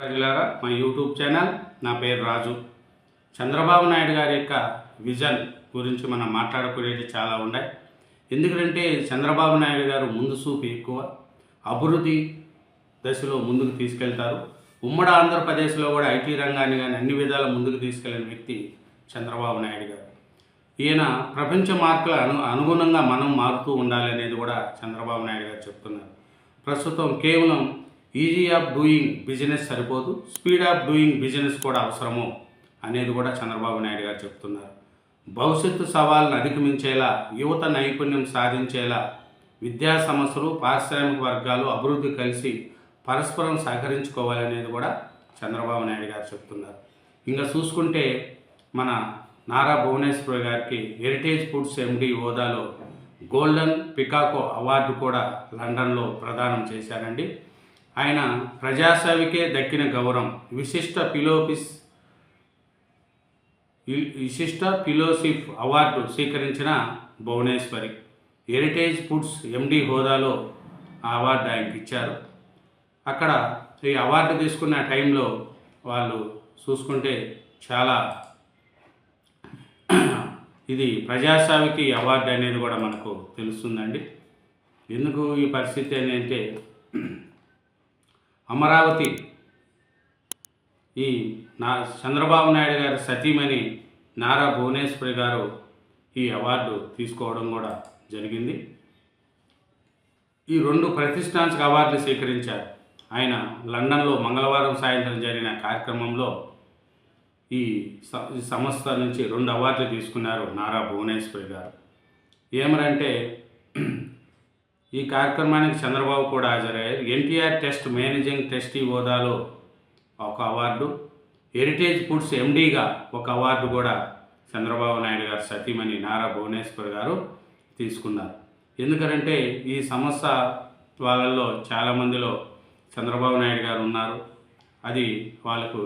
ప్రజలారా మా YouTube channel నా పేరు రాజు. చంద్రబాబు నాయుడు గారి యొక్క విజన్ గురించి మనం మాట్లాడుకునేవి చాలా ఉన్నాయి ఎందుకంటే చంద్రబాబు నాయుడు గారు ముందు చూపు ఎక్కువ అభివృద్ధి దశలో ముందుకు తీసుకెళ్తారు. ఉమ్మడి ఆంధ్రప్రదేశ్లో కూడా ఐటీ రంగాన్ని కానీ అన్ని విధాల ముందుకు తీసుకెళ్ళిన వ్యక్తి చంద్రబాబు నాయుడు గారు. ఈయన ప్రపంచ మార్కుల అను అనుగుణంగా మనం మారుతూ ఉండాలనేది కూడా చంద్రబాబు నాయుడు గారు చెప్తున్నారు. ప్రస్తుతం కేవలం ఈజీ ఆఫ్ డూయింగ్ బిజినెస్ సరిపోదు. స్పీడ్ ఆఫ్ డూయింగ్ బిజినెస్ కూడా అవసరము అనేది కూడా చంద్రబాబు నాయుడు గారు చెప్తున్నారు. భవిష్యత్తు సవాళ్ళను అధిగమించేలా యువత నైపుణ్యం సాధించేలా విద్యా సంస్థలు పారిశ్రామిక వర్గాలు అభివృద్ధి కలిసి పరస్పరం సహకరించుకోవాలనేది కూడా చంద్రబాబు నాయుడు గారు చెప్తున్నారు. ఇంకా చూసుకుంటే మన నారా భువనేశ్వర్ గారికి హెరిటేజ్ ఫుడ్స్ ఎండి హోదాలో గోల్డెన్ పికాకో అవార్డు కూడా లండన్లో ప్రదానం చేశారండి. ఆయన ప్రజాసేవకే దక్కిన గౌరవం. విశిష్ట ఫిలోపిస్ విశిష్ట ఫిలోసిఫ్ అవార్డు స్వీకరించిన భువనేశ్వరి హెరిటేజ్ ఫుడ్స్ ఎండి హోదాలో ఆ అవార్డు ఆయనకి ఇచ్చారు అక్కడ ఈ అవార్డు తీసుకున్న టైంలో వాళ్ళు చూసుకుంటే చాలా ఇది ప్రజాసేవకి అవార్డు అనేది కూడా మనకు తెలుస్తుందండి. ఎందుకు ఈ పరిస్థితి అని అంటే అమరావతి ఈ నా చంద్రబాబు నాయుడు గారి సతీమణి నారా భువనేశ్వరి గారు ఈ అవార్డు తీసుకోవడం కూడా జరిగింది. ఈ రెండు ప్రతిష్టాంశక అవార్డులు స్వీకరించారు. ఆయన లండన్లో మంగళవారం సాయంత్రం జరిగిన కార్యక్రమంలో ఈ స- ఈ సంస్థ నుంచి రెండు అవార్డులు తీసుకున్నారు నారా భువనేశ్వరి గారు. ఏమనంటే ఈ కార్యక్రమానికి చంద్రబాబు కూడా హాజరయ్యారు. ఎన్టీఆర్ టెస్ట్ మేనేజింగ్ ట్రస్టీ హోదాలో ఒక అవార్డు హెరిటేజ్ ఫుడ్స్ ఎండీగా ఒక అవార్డు కూడా చంద్రబాబు నాయుడు గారు సతీమణి నారా భువనేశ్వర్ గారు తీసుకున్నారు. ఎందుకంటే ఈ సమస్య వాళ్ళల్లో చాలామందిలో చంద్రబాబు నాయుడు గారు ఉన్నారు. అది వాళ్ళకు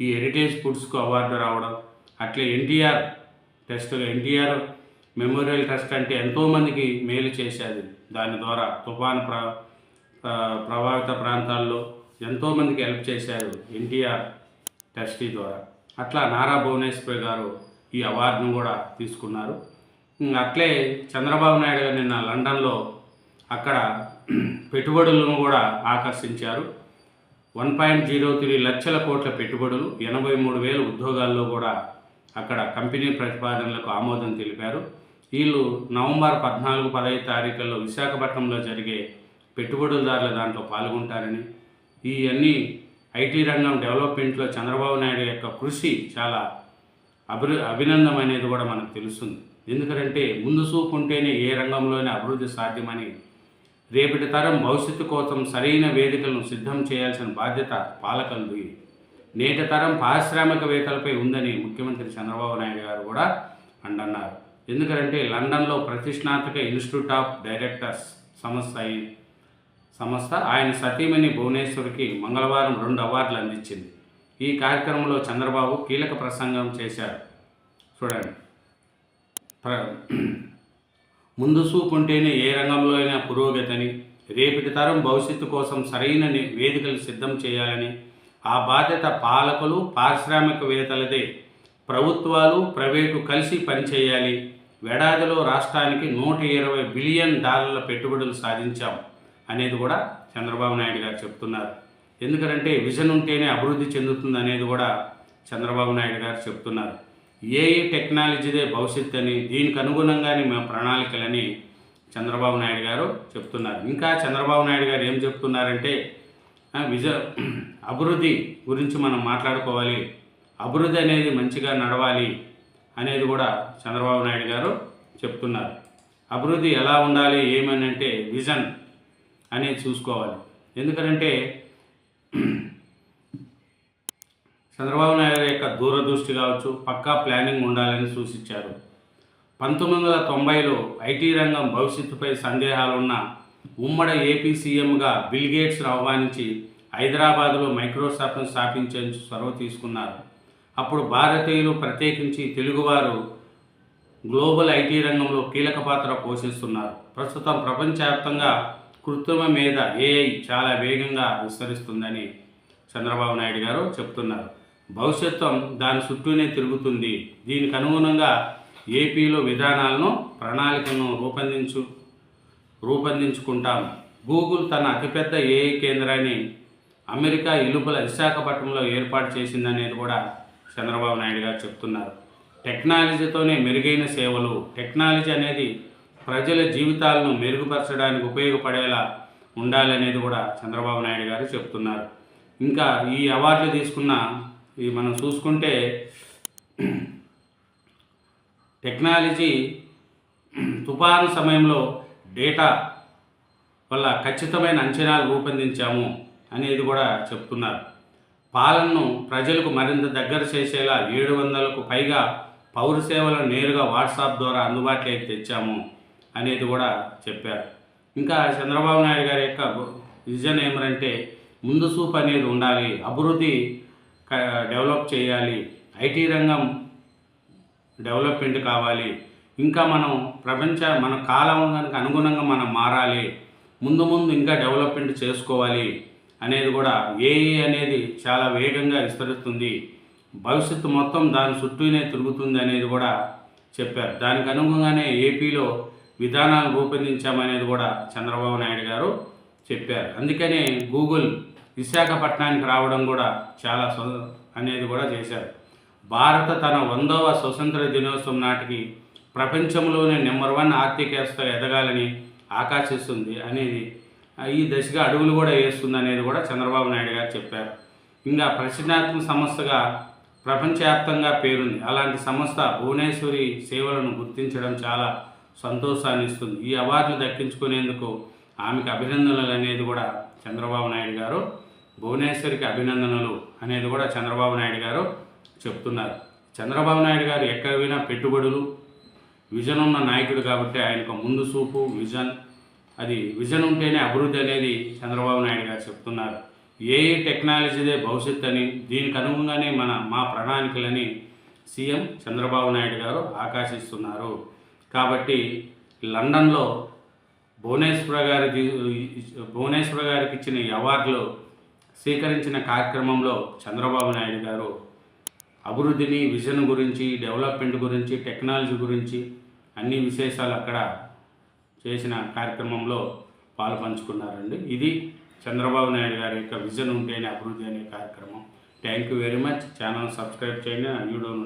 ఈ హెరిటేజ్ ఫుడ్స్కు అవార్డు రావడం అట్లే NTR trust NTR memorial trust అంటే ఎంతోమందికి మేలు చేసేది దాని ద్వారా తుఫాను ప్ర ప్రభావిత ప్రాంతాల్లో ఎంతోమందికి హెల్ప్ చేశారు ఎన్టీఆర్ ట్రస్టీ ద్వారా. అట్లా నారా భువనేశ్వరి గారు ఈ అవార్డును కూడా తీసుకున్నారు. అట్లే చంద్రబాబు నాయుడు గారు నిన్న లండన్లో అక్కడ పెట్టుబడులను కూడా ఆకర్షించారు. వన్ పాయింట్ జీరో త్రీ లక్షల కోట్ల పెట్టుబడులు ఎనభై మూడు వేల ఉద్యోగాల్లో కూడా అక్కడ కంపెనీ ప్రతిపాదనలకు ఆమోదం తెలిపారు. వీళ్ళు నవంబర్ పద్నాలుగు పదహైదు తారీఖుల్లో విశాఖపట్నంలో జరిగే పెట్టుబడులదారుల దాంట్లో పాల్గొంటారని ఈ అన్ని ఐటీ రంగం డెవలప్మెంట్లో చంద్రబాబు నాయుడు యొక్క కృషి చాలా అభి అభినందం అనేది కూడా మనకు తెలుస్తుంది. ఎందుకంటే ముందు చూపు ఉంటేనే ఏ రంగంలోనే అభివృద్ధి సాధ్యమని రేపటి తరం భవిష్యత్తు కోసం సరైన వేదికలను సిద్ధం చేయాల్సిన బాధ్యత పాలకులది. నేటి తరం పారిశ్రామికవేత్తలపై ఉందని ముఖ్యమంత్రి చంద్రబాబు నాయుడు గారు కూడా అండన్నారు ఎందుకంటే లండన్లో ప్రతిష్టాత్మక ఇన్స్టిట్యూట్ ఆఫ్ డైరెక్టర్స్ సంస్థ సంస్థ ఆయన సతీమణి భువనేశ్వరికి మంగళవారం రెండు అవార్డులు అందించింది. ఈ కార్యక్రమంలో చంద్రబాబు కీలక ప్రసంగం చేశారు. చూడండి. ప్ర- ముందు చూపుంటేనే ఏ రంగంలో అయినా పురోగతిని రేపటి తరం భవిష్యత్తు కోసం సరైన వేదికలు సిద్ధం చేయాలని ఆ బాధ్యత పాలకులు పారిశ్రామికవేత్తలదే. ప్రభుత్వాలు ప్రైవేటు కలిసి పనిచేయాలి. ఏడాదిలో రాష్ట్రానికి నూట ఇరవై బిలియన్ డాలర్ల పెట్టుబడులు సాధించాం అనేది కూడా చంద్రబాబు నాయుడు గారు చెప్తున్నారు. ఎందుకంటే విజన్ ఉంటేనే అభివృద్ధి చెందుతుంది అనేది కూడా చంద్రబాబు నాయుడు గారు చెప్తున్నారు. ఏఈ టెక్నాలజీదే భవిష్యత్తు అని దీనికి అనుగుణంగానే మా ప్రణాళికలని చంద్రబాబు నాయుడు గారు చెప్తున్నారు. ఇంకా చంద్రబాబు నాయుడు గారు ఏం చెప్తున్నారంటే విజ అభివృద్ధి గురించి మనం మాట్లాడుకోవాలి. అభివృద్ధి అనేది మంచిగా నడవాలి. అనేది కూడా చంద్రబాబు నాయుడు గారు చెప్తున్నారు. అభివృద్ధి ఎలా ఉండాలి ఏమని అంటే విజన్ అనేది చూసుకోవాలి. ఎందుకంటే చంద్రబాబు నాయుడు యొక్క దూరదృష్టి కావచ్చు పక్కా ప్లానింగ్ ఉండాలని సూచించారు. పంతొమ్మిది వందల తొంభైలో ఐటీ రంగం భవిష్యత్తుపై సందేహాలున్న ఉమ్మడి ఏపీ సీఎంగా బిల్గేట్స్ ఆహ్వానించి హైదరాబాదులో మైక్రోసాఫ్ట్ను స్థాపించేందుకు చొరవ తీసుకున్నారు. అప్పుడు భారతీయులు ప్రత్యేకించి తెలుగువారు గ్లోబల్ ఐటీ రంగంలో కీలక పాత్ర పోషిస్తున్నారు. ప్రస్తుతం ప్రపంచవ్యాప్తంగా కృత్రిమ మీద ఏఐ చాలా వేగంగా విస్తరిస్తుందని చంద్రబాబు నాయుడు గారు చెప్తున్నారు. భవిష్యత్వం దాని చుట్టూనే తిరుగుతుంది. దీనికి అనుగుణంగా ఏపీలో విధానాలను ప్రణాళికను రూపొందించు రూపొందించుకుంటాం గూగుల్ తన అతిపెద్ద ఏఐ కేంద్రాన్ని అమెరికా ఇలుపల విశాఖపట్నంలో ఏర్పాటు చేసిందనేది కూడా చంద్రబాబు నాయుడు గారు చెప్తున్నారు. టెక్నాలజీతోనే మెరుగైన సేవలు టెక్నాలజీ అనేది ప్రజల జీవితాలను మెరుగుపరచడానికి ఉపయోగపడేలా ఉండాలనేది కూడా చంద్రబాబు నాయుడు గారు చెప్తున్నారు. ఇంకా ఈ అవార్డులు తీసుకున్న ఈ మనం చూసుకుంటే టెక్నాలజీ తుఫాను సమయంలో డేటా వల్ల ఖచ్చితమైన అంచనాలు రూపొందించాము అనేది కూడా చెప్తున్నారు. పాలనను ప్రజలకు మరింత దగ్గర చేసేలా ఏడు వందలకు పైగా పౌర సేవలను నేరుగా వాట్సాప్ ద్వారా అందుబాటులోకి తెచ్చాము అనేది కూడా చెప్పారు. ఇంకా చంద్రబాబు నాయుడు గారి యొక్క విజన్ ఏమంటే ముందు చూపు అనేది ఉండాలి అభివృద్ధి డెవలప్ చేయాలి ఐటీ రంగం డెవలప్మెంట్ కావాలి ఇంకా మనం ప్రపంచ మన కాలానికి అనుగుణంగా మనం మారాలి ముందు ముందు ఇంకా డెవలప్మెంట్ చేసుకోవాలి అనేది కూడా ఏఏ అనేది చాలా వేగంగా విస్తరిస్తుంది. భవిష్యత్తు మొత్తం దాని చుట్టూనే తిరుగుతుంది అనేది కూడా చెప్పారు. దానికి అనుగుణంగానే ఏపీలో విధానాలు రూపొందించామనేది కూడా చంద్రబాబు నాయుడు గారు చెప్పారు. అందుకనే గూగుల్ విశాఖపట్నానికి రావడం కూడా చాలా అనేది కూడా చేశారు. భారత తన వందవ స్వతంత్ర దినోత్సవం నాటికి ప్రపంచంలోనే నెంబర్ వన్ ఆర్థిక వ్యవస్థ ఎదగాలని ఆకాశిస్తుంది అనేది ఈ దశగా అడుగులు కూడా వేస్తుంది అనేది కూడా చంద్రబాబు నాయుడు గారు చెప్పారు. ఇంకా ప్రశ్నాత్మక సంస్థగా ప్రపంచవ్యాప్తంగా పేరుంది. అలాంటి సంస్థ భువనేశ్వరి సేవలను గుర్తించడం చాలా సంతోషాన్ని ఇస్తుంది. ఈ అవార్డులు దక్కించుకునేందుకు ఆమెకు అభినందనలు అనేది కూడా చంద్రబాబు నాయుడు గారు భువనేశ్వరికి అభినందనలు అనేది కూడా చంద్రబాబు నాయుడు గారు చెప్తున్నారు. చంద్రబాబు నాయుడు గారు ఎక్కడ పోయినా పెట్టుబడులు విజన్ ఉన్న నాయకుడు కాబట్టి ఆయనకు ముందు చూపు విజన్ అది విజన్ ఉంటేనే అభివృద్ధి అనేది చంద్రబాబు నాయుడు గారు చెప్తున్నారు. ఏ టెక్నాలజీదే భవిష్యత్తు అని దీనికి అనుగుణంగానే మన మా ప్రణాళికలని సీఎం చంద్రబాబు నాయుడు గారు ఆకాశిస్తున్నారు. కాబట్టి లండన్లో భువనేశ్వర గారి భువనేశ్వర గారికి ఇచ్చిన ఈ అవార్డులు స్వీకరించిన కార్యక్రమంలో చంద్రబాబు నాయుడు గారు అభివృద్ధిని విజన్ గురించి డెవలప్మెంట్ గురించి టెక్నాలజీ గురించి అన్ని విశేషాలు అక్కడ చేసిన కార్యక్రమంలో పాలు పంచుకున్నారండి ఇది చంద్రబాబు నాయుడు గారి యొక్క విజన్ ఉంటేనే అభివృద్ధి అనే కార్యక్రమం. Thank you very much channel subscribe చేయండి. నా వీడియోను